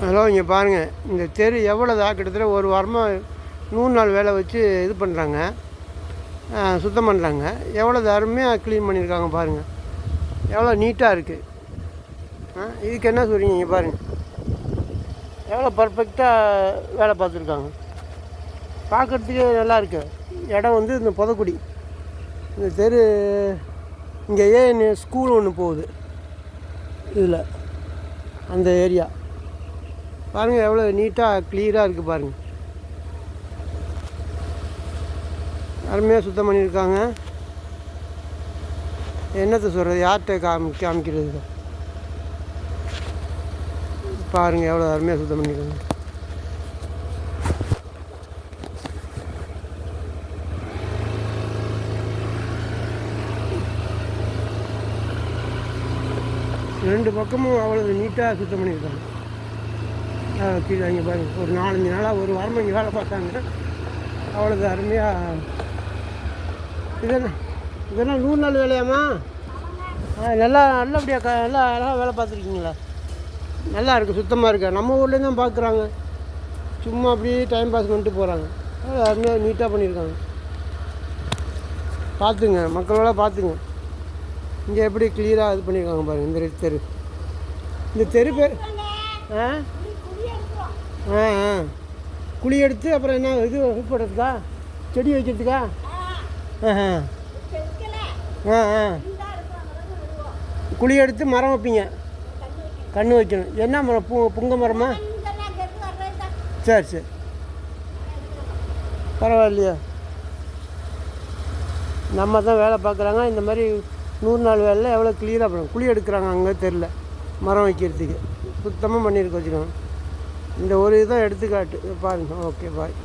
Hello இங்கே பாருங்கள் இந்த தெரு எவ்வளோதா கிட்டத்தட்ட ஒரு வாரமாக நூறு நாள் வேலை வச்சு இது பண்ணுறாங்க சுத்தம் பண்ணுறாங்க எவ்வளோ அருமையாக க்ளீன் பண்ணியிருக்காங்க பாருங்கள் எவ்வளோ நீட்டாக இருக்குது ஆ இதுக்கு என்ன சொல்கிறீங்க இங்கே பாருங்கள் எவ்வளோ பர்ஃபெக்டாக வேலை பார்த்துருக்காங்க. பார்க்குறதுக்கு நல்லா இருக்கு. இடம் வந்து இந்த புதக்குடி. இந்த தெரு இங்கே ஏன் ஸ்கூல் ஒன்று போகுது. இதில் அந்த ஏரியா பாருங்கள் எவ்வளோ நீட்டாக க்ளியராக இருக்குது பாருங்கள் அருமையாக சுத்தம் பண்ணியிருக்காங்க. என்னத்தை சொல்கிறது யார்கிட்ட காமி காமிக்கிறது பாருங்கள் எவ்வளோ அருமையாக சுத்தம் பண்ணியிருக்காங்க. ரெண்டு பக்கமும் அவ்வளோ நீட்டாக சுத்தம் பண்ணியிருக்காங்க. கீழே இங்கே பாருங்க. ஒரு நாலஞ்சு நாளாக ஒரு வாரமாக இங்கே வேலை பார்த்தாங்க. அவ்வளோது அருமையாக இதெல்லாம் இதெல்லாம் நூறு நாள் வேலையாம்மா? ஆ நல்லா நல்லபடியாக க நல்லா நல்லா வேலை பார்த்துருக்கீங்களா? நல்லா இருக்குது சுத்தமாக இருக்கு. நம்ம ஊர்லேயும் தான் பார்க்குறாங்க. சும்மா அப்படியே டைம் பாஸ் பண்ணிட்டு போகிறாங்க அருமையாக நீட்டாக பண்ணியிருக்காங்க. பார்த்துங்க மக்களோட பார்த்துங்க. இங்கே எப்படி கிளியராக இது பண்ணியிருக்காங்க பாருங்கள் இந்த தெரு. இந்த தெரு பேர் ஆ? ஆ ஆ. குழி எடுத்து அப்புறம் என்ன இது இது செடி வைக்கிறதுக்கா? ஆ ஆ. ஆ குழி எடுத்து மரம் வைப்பீங்க. கன்று வைக்கணும். என்ன மரம்? பூ புங்க மரமா? சரி சரி. பரவாயில்லையா. நம்ம தான் வேலை பார்க்குறாங்க. இந்த மாதிரி நூறு நாள் வேலையில் எவ்வளோ கிளியராக பண்ணும் குழி எடுக்கிறாங்க அங்கே தெரில மரம் வைக்கிறதுக்கு. சுத்தமாக பண்ணியிருக்க வச்சுக்கோங்க இந்த ஒரு இதுதான் எடுத்துக்காட்டு. பாருங்கள் ஓகே பாய்.